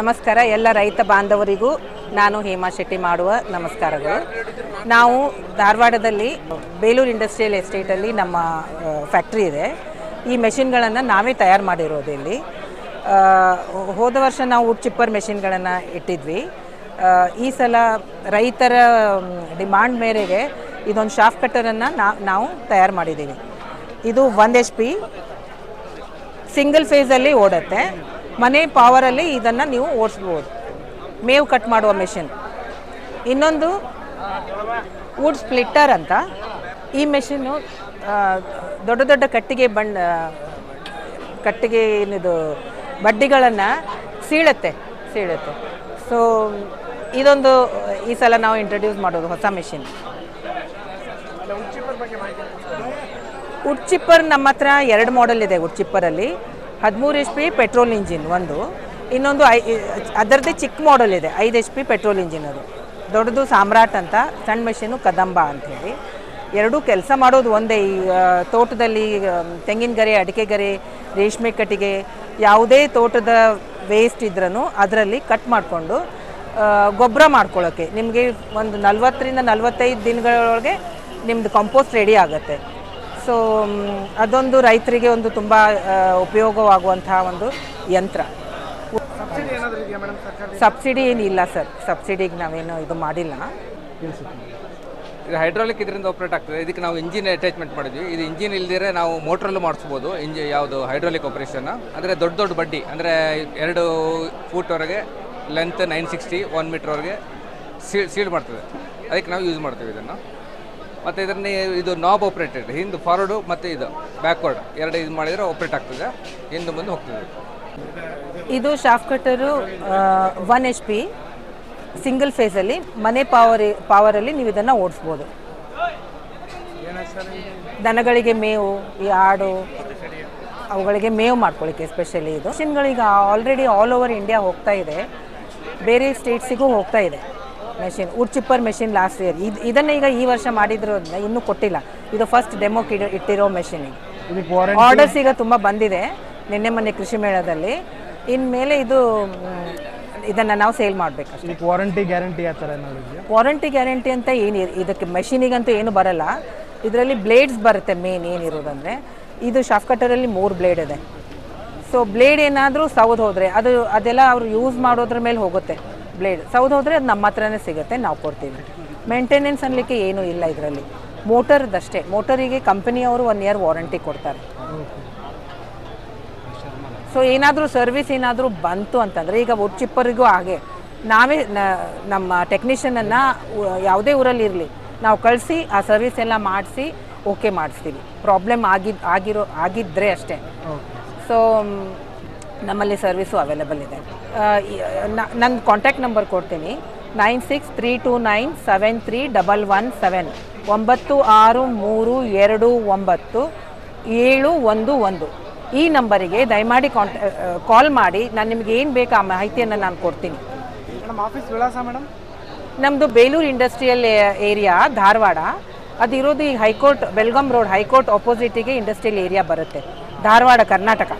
ನಮಸ್ಕಾರ ಎಲ್ಲ ರೈತ ಬಾಂಧವರಿಗೂ ನಾನು ಹೇಮಾ ಶೆಟ್ಟಿ ಮಾಡುವ ನಮಸ್ಕಾರಗಳು. ನಾವು ಧಾರವಾಡದಲ್ಲಿ ಬೇಲೂರು ಇಂಡಸ್ಟ್ರಿಯಲ್ ಎಸ್ಟೇಟಲ್ಲಿ ನಮ್ಮ ಫ್ಯಾಕ್ಟ್ರಿ ಇದೆ. ಈ ಮೆಷಿನ್ಗಳನ್ನು ನಾವೇ ತಯಾರು ಮಾಡಿರೋದು ಇಲ್ಲಿ. ಹೋದ ವರ್ಷ ನಾವು ವುಡ್ ಚಿಪ್ಪರ್ ಮೆಷಿನ್ಗಳನ್ನು ಇಟ್ಟಿದ್ವಿ. ಈ ಸಲ ರೈತರ ಡಿಮಾಂಡ್ ಮೇರೆಗೆ ಇದೊಂದು ಶಾಫ್ ಕಟ್ಟರನ್ನು ನಾವು ತಯಾರು ಮಾಡಿದ್ದೀವಿ. ಇದು ಒಂದು ಎಚ್ ಪಿ, ಸಿಂಗಲ್ ಫೇಸಲ್ಲಿ ಓಡುತ್ತೆ. ಮನೆ ಪವರಲ್ಲಿ ಇದನ್ನು ನೀವು ಓಡಿಸ್ಬೋದು. ಮೇವು ಕಟ್ ಮಾಡುವ ಮೆಷಿನ್ ಇನ್ನೊಂದು ವುಡ್ ಸ್ಪ್ಲಿಟ್ಟರ್ ಅಂತ. ಈ ಮೆಷಿನ್ನು ದೊಡ್ಡ ದೊಡ್ಡ ಕಟ್ಟಿಗೆ ಬಣ್ಣ, ಕಟ್ಟಿಗೆ ಏನಿದು, ಬಡ್ಡಿಗಳನ್ನು ಸೀಳತ್ತೆ, ಸೀಳುತ್ತೆ. ಸೊ ಇದೊಂದು ಈ ಸಲ ನಾವು ಇಂಟ್ರೊಡ್ಯೂಸ್ ಮಾಡೋದು ಹೊಸ ಮೆಷಿನ್ ವುಡ್ ಚಿಪ್ಪರ್ ನಮ್ಮ ಹತ್ರ ಎರಡು ಮಾಡೆಲ್ ಇದೆ ವುಡ್ ಚಿಪ್ಪರಲ್ಲಿ ಹದಿಮೂರು ಎಚ್ ಪಿ ಪೆಟ್ರೋಲ್ ಇಂಜಿನ್ ಒಂದು. ಇನ್ನೊಂದು ಐ ಅದರದ್ದೇ ಚಿಕ್ಕ ಮಾಡೆಲ್ ಇದೆ, ಐದು ಎಚ್ ಪಿ ಪೆಟ್ರೋಲ್ ಇಂಜಿನ್ ಅದು. ದೊಡ್ಡದು ಸಾಮ್ರಾಟ್ ಅಂತ, ಸಣ್ಣ ಮೆಷಿನು ಕದಂಬ ಅಂಥೇಳಿ ಎರಡೂ ಕೆಲಸ ಮಾಡೋದು ಒಂದೇ, ಈ ತೋಟದಲ್ಲಿ ತೆಂಗಿನ ಗರಿ, ಅಡಿಕೆ ಗರಿ, ರೇಷ್ಮೆ ಕಟ್ಟಿಗೆ, ಯಾವುದೇ ತೋಟದ ವೇಸ್ಟ್ ಇದ್ರೂ ಅದರಲ್ಲಿ ಕಟ್ ಮಾಡಿಕೊಂಡು ಗೊಬ್ಬರ ಮಾಡ್ಕೊಳ್ಳೋಕ್ಕೆ ನಿಮಗೆ ಒಂದು ನಲ್ವತ್ತರಿಂದ ನಲ್ವತ್ತೈದು ದಿನಗಳೊಳಗೆ ನಿಮ್ಮದು ಕಂಪೋಸ್ಟ್ ರೆಡಿ ಆಗುತ್ತೆ. ಸೊ ಅದೊಂದು ರೈತರಿಗೆ ಒಂದು ತುಂಬ ಉಪಯೋಗವಾಗುವಂತಹ ಒಂದು ಯಂತ್ರ. ಸಬ್ಸಿಡಿ ಏನಾದರೂ ಇದೆಯಾ ಮೇಡಮ್ ಸರ್ಕಾರ ಸಬ್ಸಿಡಿ ಏನಿಲ್ಲ ಸರ್. ಸಬ್ಸಿಡಿಗೆ ನಾವೇನು ಇದು ಮಾಡಿಲ್ಲ. ಇದು ಹೈಡ್ರಾಲಿಕ್ ಇದರಿಂದ ಆಪ್ರೇಟ್ ಆಗ್ತದೆ. ಇದಕ್ಕೆ ನಾವು ಇಂಜಿನ್ ಅಟ್ಯಾಚ್ಮೆಂಟ್ ಮಾಡಿದ್ವಿ. ಇದು ಇಂಜಿನ್ ಇಲ್ದಿರೆ ನಾವು ಮೋಟ್ರಲ್ಲೂ ಮಾಡಿಸ್ಬೋದು. ಇಂಜಿ ಯಾವುದು ಹೈಡ್ರಾಲಿಕ್ ಆಪ್ರೇಷನ್ ಅಂದರೆ ದೊಡ್ಡ ದೊಡ್ಡ ಬಡ್ಡಿ. ಅಂದರೆ ಎರಡು ಫೂಟ್ವರೆಗೆ ಲೆಂತ್ ನೈನ್ ಸಿಕ್ಸ್ಟಿ ಒನ್ ಮೀಟ್ರ್ವರೆಗೆ ಸೀಲ್ ಸೀಲ್ ಮಾಡ್ತದೆ. ಅದಕ್ಕೆ ನಾವು ಯೂಸ್ ಮಾಡ್ತೀವಿ ಇದನ್ನು. ಮತ್ತು ಇದರಲ್ಲಿ ಇದು ನಾಬ್ ಆಪ್ರೇಟೆಡ್ ಹಿಂದೆ ಫಾರ್ವರ್ಡು ಮತ್ತು ಇದು ಬ್ಯಾಕ್ವರ್ಡ್ ಎರಡು ಇದು ಮಾಡಿದರೆ ಆಪ್ರೇಟ್ ಆಗ್ತದೆ. ಹಿಂದೆ ಮುಂದೆ ಹೋಗ್ತದೆ. ಇದು shaft cutter one H P single ಫೇಸಲ್ಲಿ ಮನೆ ಪವರ್ ಪಾವರಲ್ಲಿ ನೀವು ಇದನ್ನು ಓಡಿಸ್ಬೋದು. ದನಗಳಿಗೆ ಮೇವು, ಈ ಆಡು, ಅವುಗಳಿಗೆ ಮೇವು ಮಾಡ್ಕೊಳ್ಳಿಕ್ಕೆ ಎಸ್ಪೆಷಲಿ ಇದು. ಮಿಷಿನ್ಗಳೀಗ ಆಲ್ರೆಡಿ ಆಲ್ ಓವರ್ ಇಂಡಿಯಾ ಹೋಗ್ತಾ ಇದೆ. ಬೇರೆ ಸ್ಟೇಟ್ಸಿಗೂ ಹೋಗ್ತಾ ಇದೆ. Machine wood chipper machine last year ಇದು ಇದನ್ನು ಈಗ ಈ ವರ್ಷ ಮಾಡಿದ್ರು ಇನ್ನೂ ಕೊಟ್ಟಿಲ್ಲ. ಇದು ಫಸ್ಟ್ ಡೆಮೋಕ್ ಇಟ್ಟಿರೋ ಮೆಷಿನ್ ಆರ್ಡರ್ಸ್ ಈಗ ತುಂಬ ಬಂದಿದೆ. ನಿನ್ನೆ ಮೊನ್ನೆ ಕೃಷಿ ಮೇಳದಲ್ಲಿ. ಇನ್ಮೇಲೆ ಇದು ಇದನ್ನು ನಾವು ಸೇಲ್ ಮಾಡಬೇಕು ವಾರಂಟಿ ಗ್ಯಾರಂಟಿ ಆ ಥರ ವಾರಂಟಿ ಗ್ಯಾರಂಟಿ ಅಂತ ಏನು ಇದಕ್ಕೆ ಮೆಷಿನಿಗಂತೂ ಏನು ಬರಲ್ಲ. ಇದರಲ್ಲಿ ಬ್ಲೇಡ್ಸ್ ಬರುತ್ತೆ ಮೇನ್ ಏನಿರೋದಂದರೆ ಇದು ಶಾಫ್ ಕಟ್ಟರಲ್ಲಿ ಮೂರು ಬ್ಲೇಡ್ ಇದೆ. ಸೊ ಬ್ಲೇಡ್ ಏನಾದರೂ ಸೌದು ಹೋದರೆ ಅದು ಅದೆಲ್ಲ ಅವರು ಯೂಸ್ ಮಾಡೋದ್ರ ಮೇಲೆ ಹೋಗುತ್ತೆ. ಬ್ಲೇಡ್ ಸೌದು ಹೋದರೆ ಅದು ನಮ್ಮ ಹತ್ರನೇ ಸಿಗುತ್ತೆ ನಾವು ಕೊಡ್ತೀವಿ. ಮೇಂಟೆನೆನ್ಸ್ ಅನ್ನಲಿಕ್ಕೆ ಏನೂ ಇಲ್ಲ ಇದರಲ್ಲಿ. ಮೋಟರ್ದಷ್ಟೇ. ಮೋಟರಿಗೆ ಕಂಪನಿಯವರು ಒನ್ ಇಯರ್ ವಾರಂಟಿ ಕೊಡ್ತಾರೆ. ಸೊ ಏನಾದರೂ ಸರ್ವಿಸ್ ಏನಾದರೂ ಬಂತು ಅಂತಂದರೆ ಈಗ ವುಡ್ ಚಿಪ್ಪರಿಗೂ ಹಾಗೆ. ನಾವೇ ನಮ್ಮ ಟೆಕ್ನಿಷಿಯನನ್ನು ಯಾವುದೇ ಊರಲ್ಲಿ ಇರಲಿ. ನಾವು ಕಳಿಸಿ ಆ ಸರ್ವಿಸ್ ಎಲ್ಲ ಮಾಡಿಸಿ ಓಕೆ ಮಾಡಿಸ್ತೀವಿ. ಪ್ರಾಬ್ಲಮ್ ಆಗಿ ಆಗಿರೋ ಆಗಿದ್ದರೆ ಅಷ್ಟೇ. ಸೊ ನಮ್ಮಲ್ಲಿ ಸರ್ವಿಸು ಅವೈಲೇಬಲ್ ಇದೆ. ನನ್ನ ಕಾಂಟ್ಯಾಕ್ಟ್ ನಂಬರ್ ಕೊಡ್ತೀನಿ. Nine six three two nine seven three double one seven ಒಂಬತ್ತು ಆರು ಮೂರು ಎರಡು ಒಂಬತ್ತು ಏಳು ಒಂದು ಒಂದು. ಈ ನಂಬರಿಗೆ ದಯಮಾಡಿ ಕಾಂಟ್ಯಾ ಕಾಲ್ ಮಾಡಿ. ನಾನು ನಿಮ್ಗೆ ಏನು ಬೇಕು ಆ ಮಾಹಿತಿಯನ್ನು ನಾನು ಕೊಡ್ತೀನಿ. ಮೇಡಮ್ ಆಫೀಸ್ ವಿಳಾಸ ಮೇಡಮ್? ನಮ್ಮದು ಬೇಲೂರು ಇಂಡಸ್ಟ್ರಿಯಲ್ ಏರಿಯಾ ಧಾರವಾಡ. ಅದಿರೋದು ಈ high court Belgaum road high court ಆಪೋಸಿಟಿಗೆ industrial area ಬರುತ್ತೆ. ಧಾರವಾಡ ಕರ್ನಾಟಕ.